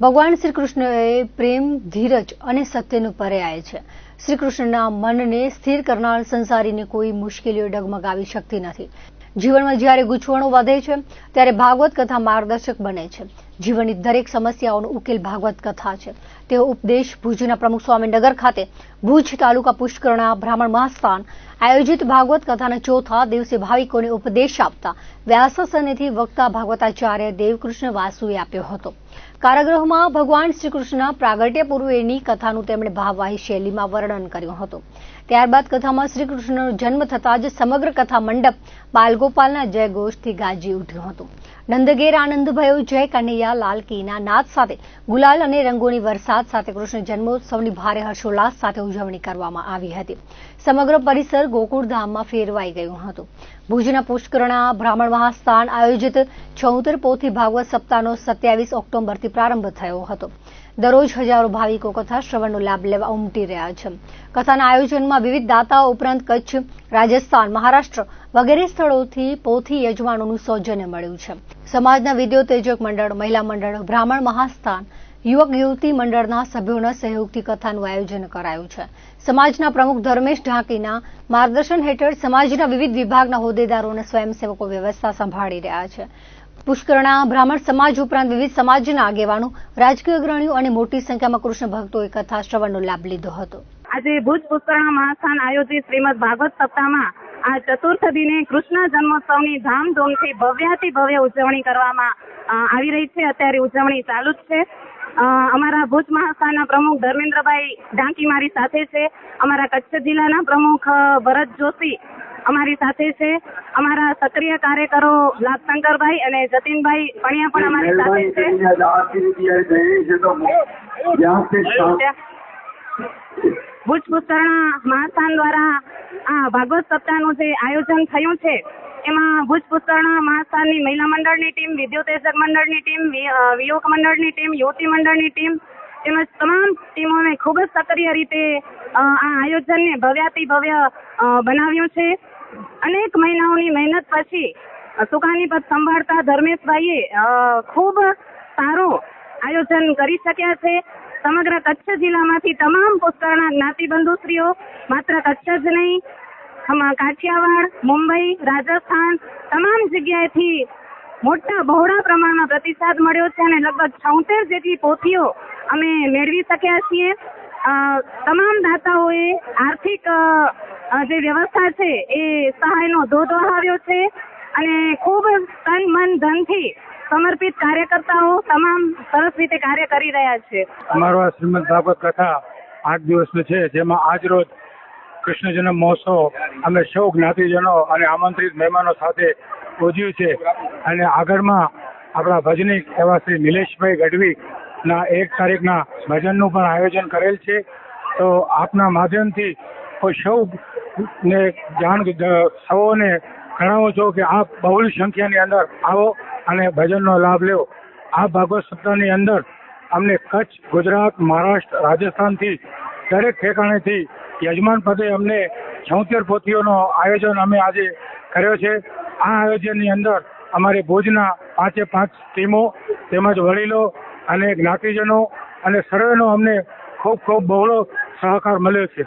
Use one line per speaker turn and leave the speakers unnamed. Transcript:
ભગવાન શ્રી કૃષ્ણ એ પ્રેમ, ધીરજ અને સત્યનું પર્યાય છે. શ્રી કૃષ્ણના મનને સ્થિર કરનાર સંસારીને કોઈ મુશ્કેલીઓ ડગમગાવી શકતી નથી. જીવનમાં જ્યારે ગૂંચવણો વધે છે, ત્યારે ભાગવત કથા માર્ગદર્શક બને છે. જીવનની દરેક સમસ્યાઓનો ઉકેલ ભાગવત કથા છે. તેઓ ઉપદેશ ભુજના પ્રમુખ સ્વામીનગર ખાતે ભુજ તાલુકા પુષ્કરણા બ્રાહ્મણ મહાસ્થાન આયોજિત ભાગવત કથાના ચોથા દિવસે ભાવિકોને ઉપદેશ આપતા વ્યાસસનેથી વક્તા ભાગવતાચાર્ય દેવકૃષ્ણ વાસુએ આપ્યો હતો. કારાગૃહમાં ભગવાન શ્રીકૃષ્ણના પ્રાગટ્ય પૂર્વેની કથાનું તેમણે ભાવવાહી શૈલીમાં વર્ણન કર્યું હતું. ત્યારબાદ કથામાં શ્રીકૃષ્ણનો જન્મ થતાં જ સમગ્ર કથા મંડપ બાલગોપાલના જયઘોષથી ગાજી ઉઠ્યું હતું. નંદગેર આનંદ જય કનૈયા, લાલ કીના, નાદ સાથે ગુલાલ અને રંગોની વરસાદ સાથે કૃષ્ણ જન્મોત્સવની ભારે હર્ષોલ્લાસ સાથે ઉજવણી કરવામાં આવી હતી. સમગ્ર પરિસર ગોકુળધામમાં ફેરવાઈ ગયું હતું. ભુજના પુષ્કરણા, બ્રાહ્મણ મહાસ્થાન આયોજિત છોતેર પોથી ભાગવત સપ્તાહનો સત્યાવીસ ઓક્ટોબરથી પ્રારંભ થયો હતો. દરરોજ હજારો ભાવિકો કથા શ્રવણનો લાભ લેવા ઉમટી રહ્યા છે. કથાના આયોજનમાં વિવિધ દાતાઓ ઉપરાંત કચ્છ, રાજસ્થાન, મહારાષ્ટ્ર વગેરે સ્થળોથી પોથી યજમાનોનું સૌજન્ય મળ્યું છે. સમાજના વિદ્યોતેજક મંડળ, મહિલા મંડળ, બ્રાહ્મણ મહાસ્થાન યુવક યુવતી મંડળના સભ્યોના સહયોગથી કથાનું આયોજન કરાયું છે. સમાજના પ્રમુખ ધર્મેશ ઢાંકીના માર્ગદર્શન હેઠળ સમાજના વિવિધ વિભાગના હોદ્દેદારો અને સ્વયંસેવકો વ્યવસ્થા સંભાળી રહ્યા છે. પુષ્કરણા, બ્રાહ્મણ સમાજ ઉપરાંત વિવિધ સમાજના આગેવાનો, રાજકીય અગ્રણીઓ અને મોટી સંખ્યામાં કૃષ્ણ ભક્તોએ કથા શ્રવણનો લાભ લીધો હતો.
આજે ભુજ પુષ્કરણા મહાસ્થાન આયોજિત શ્રીમદ ભાગવત સપ્તાહમાં આ ચતુર્થ દિને કૃષ્ણ જન્મોત્સવની ધામધૂમથી ભવ્યાથી ભવ્ય ઉજવણી કરવામાં આવી રહી છે. અત્યારે ઉજવણી ચાલુ જ છે. અમારા ભુજ મહાસાના પ્રમુખ ધર્મેન્દ્રભાઈ ઢાંકી મારી સાથે છે. અમારા કચ્છ જિલ્લાના પ્રમુખ ભરત જોશી અમારી સાથે છે. અમારા સક્રિય કાર્યકરો લાભશંકરભાઈ અને જતીનભાઈ પણિયા પણ અમારી સાથે છે. ભુજ પુસ્તરણા મહાસ્થાન દ્વારા આ ભાગવત સપ્તાહનું જે આયોજન થયું છે એમાં ભુજ પુષ્કરણા મહાસ્થાનની મહિલા મંડળની ટીમ, વિદ્યોતેજક મંડળની ટીમ વિયોગ મંડળની ટીમ, યુવતી મંડળની ટીમ, તેમજ તમામ ટીમોને ખૂબ જ સક્રિય રીતે આ આયોજનને ભવ્યાતિ ભવ્ય બનાવ્યું છે. અનેક મહિનાઓની મહેનત પછી સુકાની પદ સંભાળતા ધર્મેશભાઈએ ખૂબ સારું આયોજન કરી શક્યા છે. સમગ્ર કચ્છ જિલ્લામાંથી તમામ પુષ્કરના જ્ઞાતિબંધુશ્રીઓ, માત્ર કચ્છ જ નહીં કાઠિયાવાડ, મુંબઈ, રાજસ્થાન તમામ જગ્યાએથી મોટા બહોળા પ્રમાણમાં પ્રતિસાદ મળ્યો છે અને લગભગ છોતેર જેટલી પોથીઓ અમે મેળવી શક્યા છીએ. તમામ દાતાઓએ આર્થિક જે વ્યવસ્થા છે એ સહાયનો ધોધ વહાવ્યો છે અને ખૂબ તન મન ધનથી સમર્પિત કાર્યકર્તાઓ તમામ સરસ રીતે કાર્ય કરી રહ્યા છે.
અમારો આ શ્રીમદ ભાગવત કથા આઠ દિવસનો છે, જેમાં આજ રોજ કૃષ્ણ જન્મ મહોત્સવ અમે સૌ જ્ઞાતિજનો અને આમંત્રિત મહેમાનો સાથે ઉજવ્યું છે. અને આગળમાં આપણા ભજની એવા શ્રી નિલેશભાઈ ગઢવી ના એક તારીખના ભજનનું પણ આયોજન કરેલ છે. તો આપના માધ્યમથી હું સૌ ને જાણ સૌને જણાવું છું કે આપ બહુલ સંખ્યાની અંદર આવો અને ભજનનો લાભ લેવો આ ભાગવત સપ્તાહની અંદર અમને કચ્છ, ગુજરાત, મહારાષ્ટ્ર, રાજસ્થાનથી દરેક ઠેકાણેથી યજમાન પદે અમને છોતેર પોથીઓનો આયોજન અમે આજે કર્યો છે. આ આયોજનની અંદર અમારી ભુજના પાંચે પાંચ ટીમો, તેમજ વડીલો અને જ્ઞાતિજનો અને સર્વેનો અમને ખૂબ ખૂબ બહોળો સહકાર મળ્યો છે.